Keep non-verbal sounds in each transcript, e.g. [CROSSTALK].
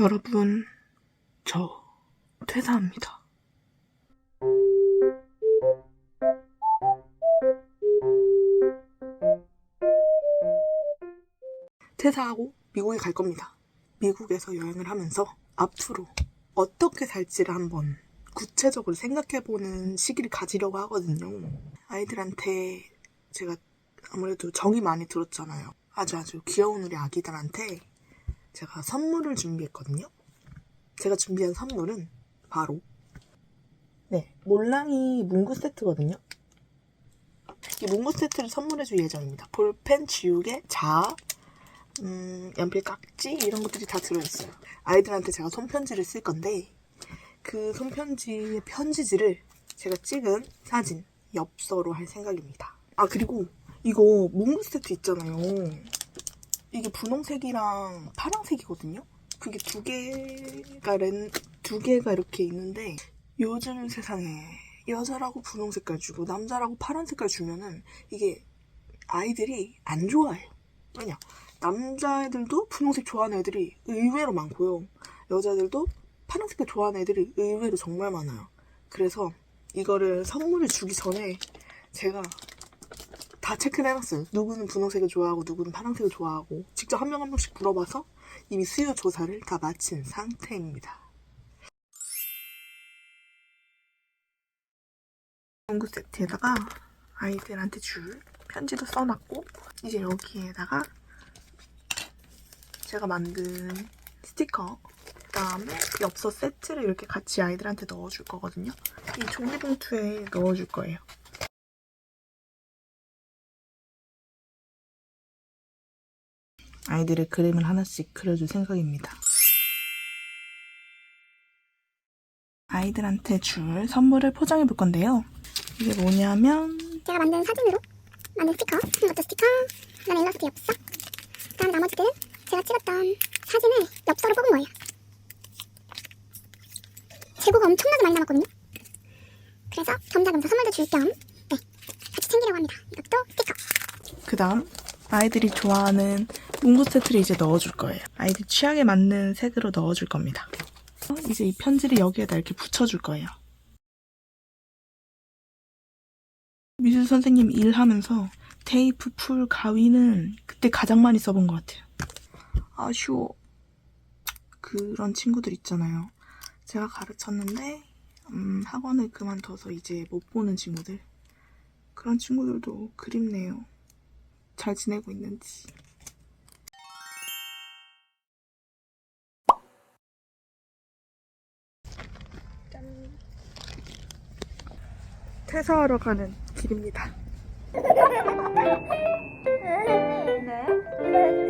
여러분, 저 퇴사합니다. 퇴사하고 미국에 갈 겁니다. 미국에서 여행을 하면서 앞으로 어떻게 살지를 한번 구체적으로 생각해보는 시기를 가지려고 하거든요. 아이들한테 제가 아무래도 정이 많이 들었잖아요. 아주 아주 귀여운 우리 아기들한테 제가 선물을 준비했거든요. 제가 준비한 선물은 바로 네 몰랑이 문구 세트거든요. 이 문구 세트를 선물해 줄 예정입니다. 볼펜, 지우개, 자, 음, 연필 깍지 이런 것들이 다 들어있어요. 아이들한테 제가 손편지를 쓸 건데 그 손편지의 편지지를 제가 찍은 사진 엽서로 할 생각입니다. 아 그리고 이거 문구 세트 있잖아요. 이게 분홍색이랑 파란색이거든요. 그게 두 개가 렌, 두 개가 이렇게 있는데 요즘 세상에 여자라고 분홍 색깔 주고 남자라고 파란 색깔 주면은 이게 아이들이 안 좋아해요. 왜냐? 남자애들도 분홍색 좋아하는 애들이 의외로 많고요. 여자들도 파란 색깔 좋아하는 애들이 의외로 정말 많아요. 그래서 이거를 선물을 주기 전에 제가 다 체크를 해놨어요. 누구는 분홍색을 좋아하고 누구는 파란색을 좋아하고 직접 한명한 명씩 물어봐서 이미 수요 조사를 다 마친 상태입니다. 연구 세트에다가 아이들한테 줄 편지도 써놨고 이제 여기에다가 제가 만든 스티커 그다음에 엽서 세트를 이렇게 같이 아이들한테 넣어줄 거거든요. 이 종이봉투에 넣어줄 거예요. 아이들의 그림을 하나씩 그려줄 생각입니다. 아이들한테 줄 선물을 포장해 볼 건데요. 이게 뭐냐면 제가 만든 사진으로 만든 스티커, 이것도 스티커, 그다음에 일러스트 엽서, 그다음 나머지들은 제가 찍었던 사진을 엽서로 뽑은 거예요. 재고가 엄청나게 많이 남았거든요. 그래서 겸사겸사 선물도 줄 겸, 네, 같이 챙기려고 합니다. 이것도 스티커. 그 다음 아이들이 좋아하는 문구 세트를 이제 넣어줄 거예요. 아이들 취향에 맞는 색으로 넣어줄 겁니다. 어, 이제 이 편지를 여기에다 이렇게 붙여줄 거예요. 미술 선생님 일하면서 테이프, 풀, 가위는 그때 가장 많이 써본 것 같아요. 아쉬워. 그런 친구들 있잖아요. 제가 가르쳤는데 음, 학원을 그만둬서 이제 못 보는 친구들. 그런 친구들도 그립네요. 잘 지내고 있는지. 퇴사하러 가는 길입니다. 네,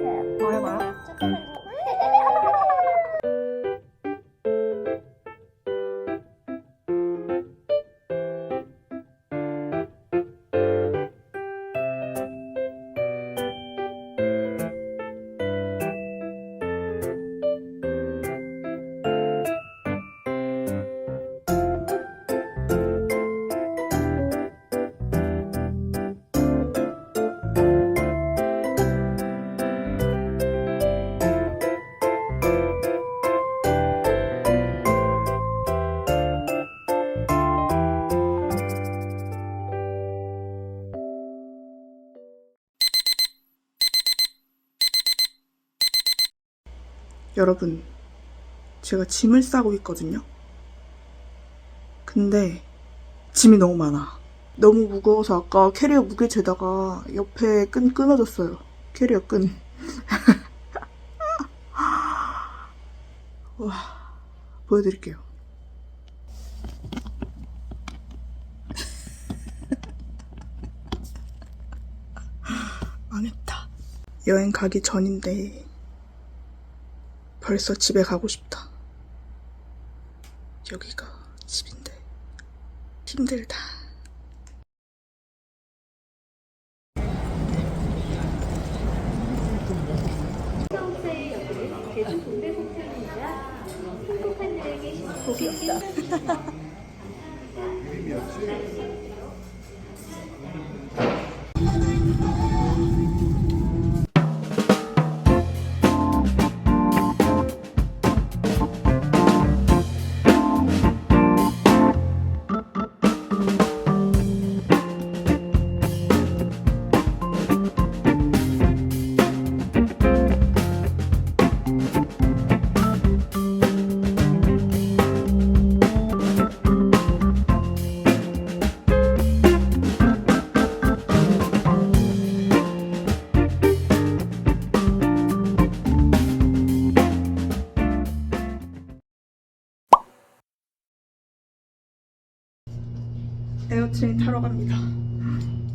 여러분, 제가 짐을 싸고 있거든요. 근데 짐이 너무 많아. 너무 무거워서 아까 캐리어 무게 재다가 옆에 끈 끊어졌어요. 캐리어 끈. [LAUGHS] 와, 보여드릴게요. [LAUGHS] 망했다. 여행 가기 전인데 벌써 집에 가고 싶다. 여기가 집인데 힘들다. 고맙다. [LAUGHS] 아, 타러 갑니다.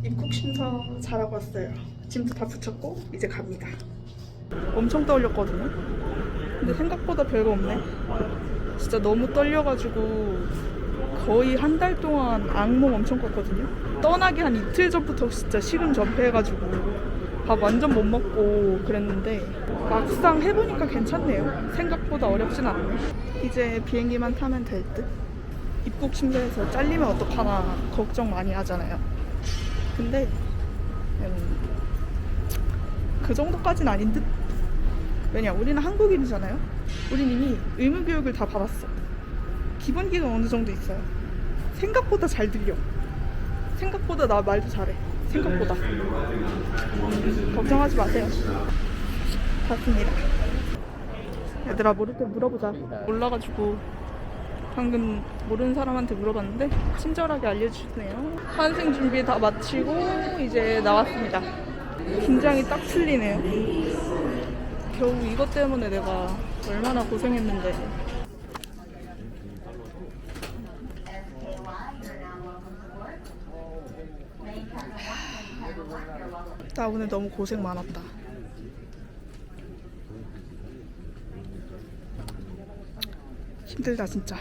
입국 심사 잘하고 왔어요. 짐도 다 붙였고 이제 갑니다. 엄청 떨렸거든요. 근데 생각보다 별거 없네. 진짜 너무 떨려가지고 거의 한 달 동안 악몽 엄청 꿨거든요. 떠나기 한 이틀 전부터 진짜 식은 전폐해가지고 밥 완전 못 먹고 그랬는데 막상 해보니까 괜찮네요. 생각보다 어렵진 않네. 이제 비행기만 타면 될 듯. 입국 심사에서 잘리면 어떡하나 걱정 많이 하잖아요. 근데 음, 그 정도까지는 아닌 듯. 왜냐, 우리는 한국인이잖아요. 우린 이미 의무 교육을 다 받았어. 기본기는 어느 정도 있어요. 생각보다 잘 들려. 생각보다 나 말도 잘해. 생각보다. 걱정하지 마세요. 봤습니다. 얘들아 모를 때 물어보자. 몰라가지고 방금 모르는 사람한테 물어봤는데 친절하게 알려주네요. 환생 준비 다 마치고 이제 나왔습니다. 긴장이 딱 풀리네요. 겨우 이것 때문에 내가 얼마나 고생했는데. 나 오늘 너무 고생 많았다. 힘들다 진짜.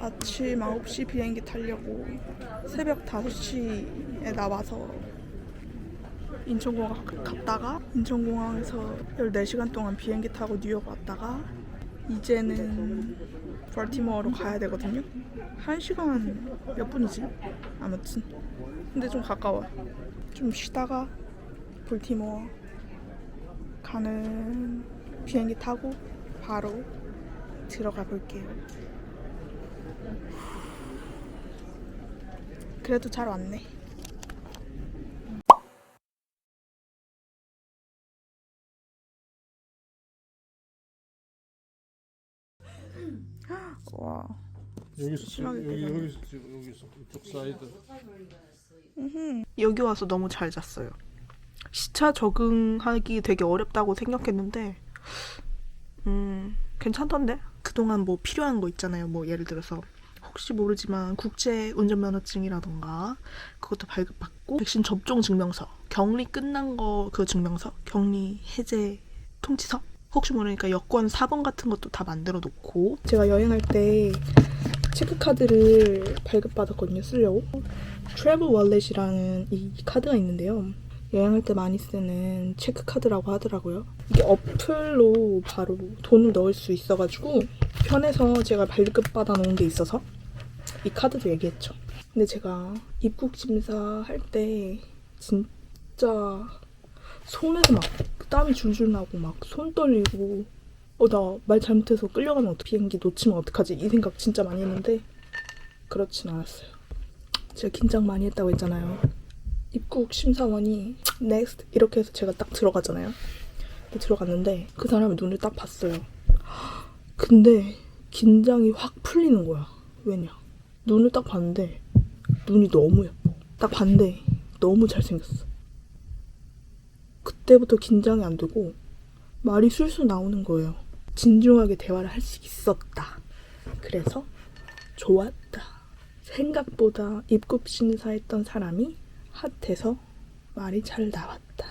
아침 9시 비행기 타려고 새벽 5시에 나와서 인천공항 갔다가 인천공항에서 14시간 동안 비행기 타고 뉴욕 왔다가 이제는 벌티모어로 가야 되거든요. 1시간 몇 분이지? 아무튼 근데 좀 가까워. 좀 쉬다가 볼티모어 가는 비행기 타고 바로 들어가 볼게요. 그래도 잘 왔네. 와. 여기서 심하게 여기. 여기서 찍어 여기서 이쪽 사이드 여기 와서 너무 잘 잤어요. 시차 적응하기 되게 어렵다고 생각했는데, 음, 괜찮던데? 그동안 뭐 필요한 거 있잖아요. 뭐 예를 들어서, 혹시 모르지만 국제 운전면허증이라던가, 그것도 발급받고, 백신 접종 증명서, 격리 끝난 거 그 증명서, 격리 해제 통지서, 혹시 모르니까 여권 4번 같은 것도 다 만들어 놓고, 제가 여행할 때 체크카드를 발급받았거든요, 쓰려고. 트래블 월렛이라는 이 카드가 있는데요. 여행할 때 많이 쓰는 체크 카드라고 하더라고요. 이게 어플로 바로 돈을 넣을 수 있어가지고 편해서 제가 발급 받아 놓은 게 있어서 이 카드도 얘기했죠. 근데 제가 입국 심사 할 때 진짜 손에서 막 땀이 줄줄 나고 막 손 떨리고 어 나 말 잘못해서 끌려가면 어떡 비행기 놓치면 어떡하지 이 생각 진짜 많이 했는데 그렇진 않았어요. 제가 긴장 많이 했다고 했잖아요. 입국 심사원이 next 이렇게 해서 제가 딱 들어가잖아요. 들어갔는데 그 사람의 눈을 딱 봤어요. 근데 긴장이 확 풀리는 거야. 왜냐? 눈을 딱 봤는데 눈이 너무 예뻐. 딱 봤는데 너무 잘생겼어. 그때부터 긴장이 안 되고 말이 술술 나오는 거예요. 진중하게 대화를 할 수 있었다. 그래서 좋았다. 생각보다 입국 심사했던 사람이 핫해서 말이 잘 나왔다.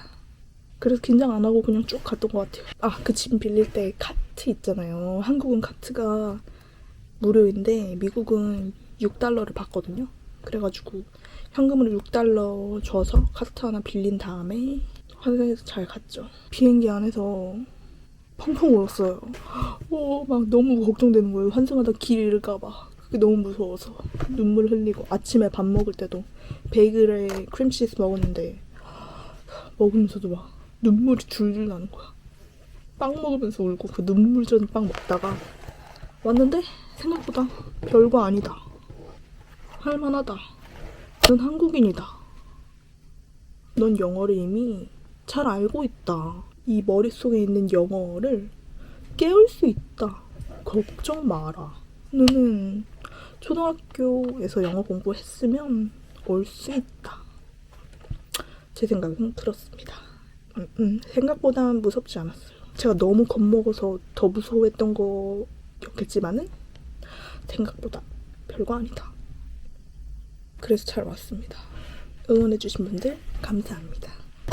그래서 긴장 안 하고 그냥 쭉 갔던 것 같아요. 아, 그 짐 빌릴 때 카트 있잖아요. 한국은 카트가 무료인데 미국은 6달러를 받거든요. 그래가지고 현금으로 6달러 줘서 카트 하나 빌린 다음에 환승해서 잘 갔죠. 비행기 안에서 펑펑 울었어요. 오, [GASPS] 막 너무 걱정되는 거예요. 환승하다 길 잃을까봐. 너무 무서워서 눈물 흘리고 아침에 밥 먹을 때도 베이글에 크림치즈 먹었는데 먹으면서도 막 눈물이 줄줄 나는 거야. 빵 먹으면서 울고 그 눈물 전빵 먹다가 왔는데 생각보다 별거 아니다. 할만하다. 넌 한국인이다. 넌 영어를 이미 잘 알고 있다. 이 머릿속에 있는 영어를 깨울 수 있다. 걱정 마라. 너는 초등학교에서 영어 공부했으면 올 수 있다. 제 생각은 그렇습니다. 음, 음, 생각보다 무섭지 않았어요. 제가 너무 겁먹어서 더 무서워했던 거였겠지만은 생각보다 별거 아니다. 그래서 잘 왔습니다. 응원해주신 분들 감사합니다.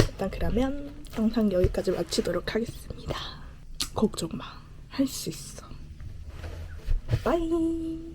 일단 그러면 영상 여기까지 마치도록 하겠습니다. 걱정 마. 할 수 있어. 빠이.